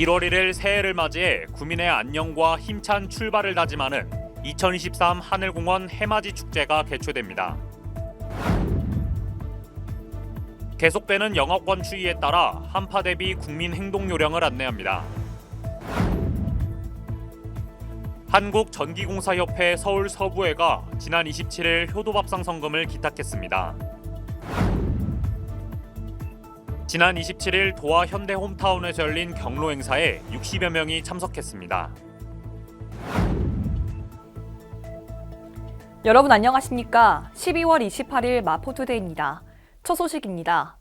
1월 1일 새해를 맞이해 구민의 안녕과 힘찬 출발을 다짐하는 2023 하늘공원 해맞이 축제가 개최됩니다. 계속되는 영업권 추이에 따라 한파 대비 국민 행동 요령을 안내합니다. 한국 전기공사협회 서울 서부회가 지난 27일 효도밥상 성금을 기탁했습니다. 지난 27일 도하 현대 홈타운에서 열린 경로 행사에 60여 명이 참석했습니다. 여러분 안녕하십니까? 12월 28일 마포투데이입니다. 첫 소식입니다.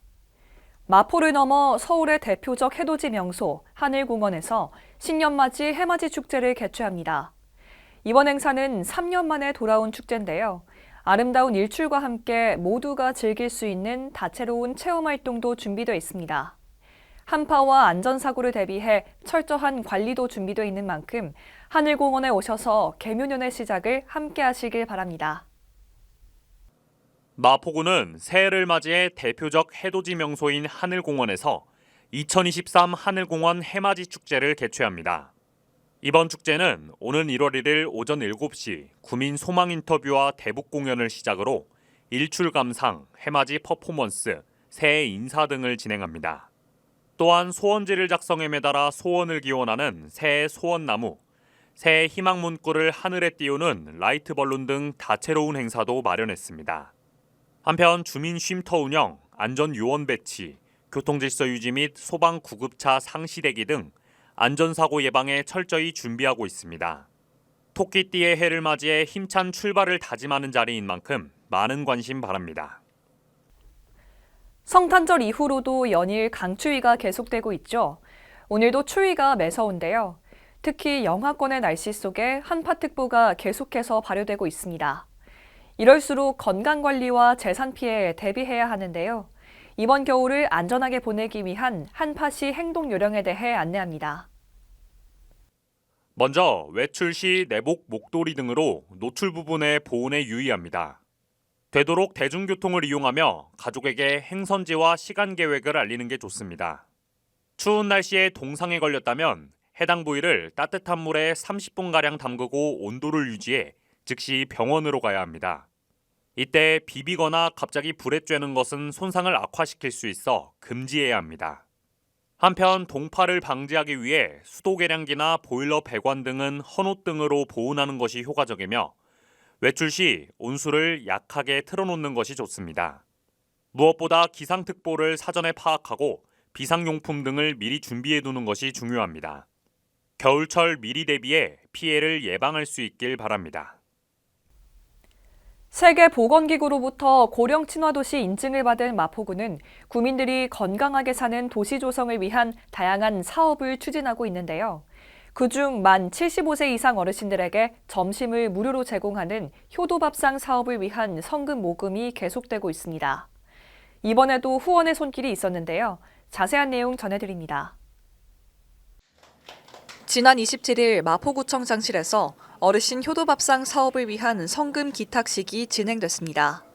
마포를 넘어 서울의 대표적 해돋이 명소 하늘공원에서 신년맞이 해맞이 축제를 개최합니다. 이번 행사는 3년 만에 돌아온 축제인데요. 아름다운 일출과 함께 모두가 즐길 수 있는 다채로운 체험 활동도 준비되어 있습니다. 한파와 안전사고를 대비해 철저한 관리도 준비되어 있는 만큼 하늘공원에 오셔서 개묘년의 시작을 함께 하시길 바랍니다. 마포구는 새해를 맞이해 대표적 해돋이 명소인 하늘공원에서 2023 하늘공원 해맞이 축제를 개최합니다. 이번 축제는 오는 1월 1일 오전 7시 구민 소망 인터뷰와 대북 공연을 시작으로 일출 감상, 해맞이 퍼포먼스, 새해 인사 등을 진행합니다. 또한 소원지를 작성해 매달아 소원을 기원하는 새해 소원나무, 새해 희망 문구를 하늘에 띄우는 라이트 벌룬 등 다채로운 행사도 마련했습니다. 한편 주민 쉼터 운영, 안전 요원 배치, 교통질서 유지 및 소방 구급차 상시 대기 등 안전사고 예방에 철저히 준비하고 있습니다. 토끼띠의 해를 맞이해 힘찬 출발을 다짐하는 자리인 만큼 많은 관심 바랍니다. 성탄절 이후로도 연일 강추위가 계속되고 있죠. 오늘도 추위가 매서운데요. 특히 영하권의 날씨 속에 한파특보가 계속해서 발효되고 있습니다. 이럴수록 건강관리와 재산 피해에 대비해야 하는데요. 이번 겨울을 안전하게 보내기 위한 한파시 행동 요령에 대해 안내합니다. 먼저 외출 시 내복, 목도리 등으로 노출 부분의 보온에 유의합니다. 되도록 대중교통을 이용하며 가족에게 행선지와 시간 계획을 알리는 게 좋습니다. 추운 날씨에 동상에 걸렸다면 해당 부위를 따뜻한 물에 30분가량 담그고 온도를 유지해 즉시 병원으로 가야 합니다. 이때 비비거나 갑자기 불에 쬐는 것은 손상을 악화시킬 수 있어 금지해야 합니다. 한편 동파를 방지하기 위해 수도 계량기나 보일러 배관 등은 헌옷 등으로 보온하는 것이 효과적이며 외출 시 온수를 약하게 틀어놓는 것이 좋습니다. 무엇보다 기상특보를 사전에 파악하고 비상용품 등을 미리 준비해 두는 것이 중요합니다. 겨울철 미리 대비해 피해를 예방할 수 있길 바랍니다. 세계보건기구로부터 고령 친화도시 인증을 받은 마포구는 구민들이 건강하게 사는 도시 조성을 위한 다양한 사업을 추진하고 있는데요. 그중 만 75세 이상 어르신들에게 점심을 무료로 제공하는 효도밥상 사업을 위한 성금 모금이 계속되고 있습니다. 이번에도 후원의 손길이 있었는데요. 자세한 내용 전해드립니다. 지난 27일 마포구청장실에서 어르신 효도밥상 사업을 위한 성금 기탁식이 진행됐습니다.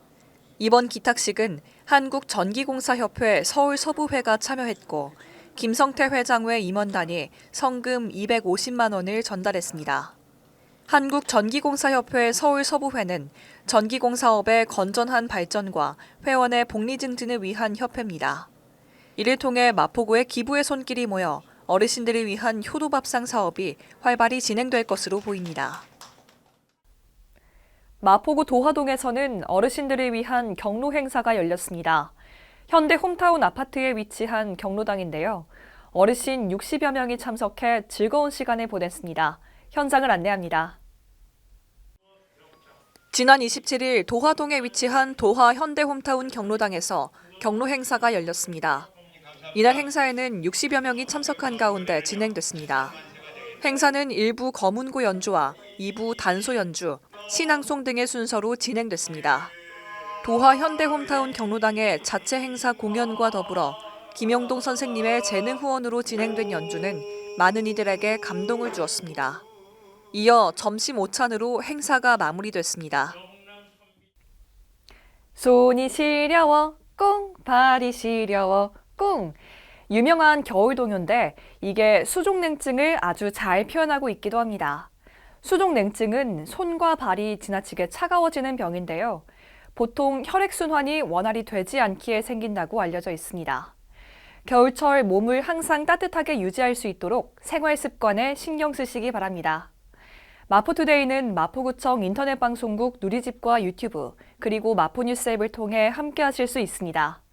이번 기탁식은 한국전기공사협회 서울 서부회가 참여했고 김성태 회장 외 임원단이 성금 250만 원을 전달했습니다. 한국전기공사협회 서울 서부회는 전기공사업의 건전한 발전과 회원의 복리 증진을 위한 협회입니다. 이를 통해 마포구의 기부의 손길이 모여 어르신들을 위한 효도밥상 사업이 활발히 진행될 것으로 보입니다. 마포구 도화동에서는 어르신들을 위한 경로 행사가 열렸습니다. 현대 홈타운 아파트에 위치한 경로당인데요. 어르신 60여 명이 참석해 즐거운 시간을 보냈습니다. 현장을 안내합니다. 지난 27일 도화동에 위치한 도화 현대 홈타운 경로당에서 경로 행사가 열렸습니다. 이날 행사에는 60여 명이 참석한 가운데 진행됐습니다. 행사는 일부 거문고 연주와 2부 단소 연주, 신앙송 등의 순서로 진행됐습니다. 도화 현대 홈타운 경로당의 자체 행사 공연과 더불어 김영동 선생님의 재능 후원으로 진행된 연주는 많은 이들에게 감동을 주었습니다. 이어 점심 오찬으로 행사가 마무리됐습니다. 손이 시려워 꽁 발이 시려워 꽁 유명한 겨울 동요인데 이게 수족냉증을 아주 잘 표현하고 있기도 합니다. 수족냉증은 손과 발이 지나치게 차가워지는 병인데요. 보통 혈액순환이 원활히 되지 않기에 생긴다고 알려져 있습니다. 겨울철 몸을 항상 따뜻하게 유지할 수 있도록 생활 습관에 신경 쓰시기 바랍니다. 마포투데이는 마포구청 인터넷 방송국 누리집과 유튜브 그리고 마포뉴스 앱을 통해 함께 하실 수 있습니다.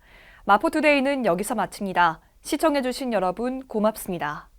마포투데이는 여기서 마칩니다. 시청해주신 여러분 고맙습니다.